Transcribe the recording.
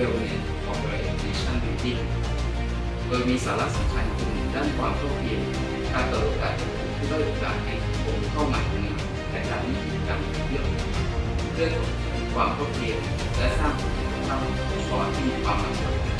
Wellness Corporate Education โดยมีสาระสำคัญกลุ่มด้านความเท่าเทียมการเปิดโอกาสผู้ด้อยโอกาสให้องค์เข้ามาในและการมีกิจกรรมเรื่ยงเรื่องความเท่าเทียมและสร้างคุณภาพองค์กรที่มีความหลากหลาย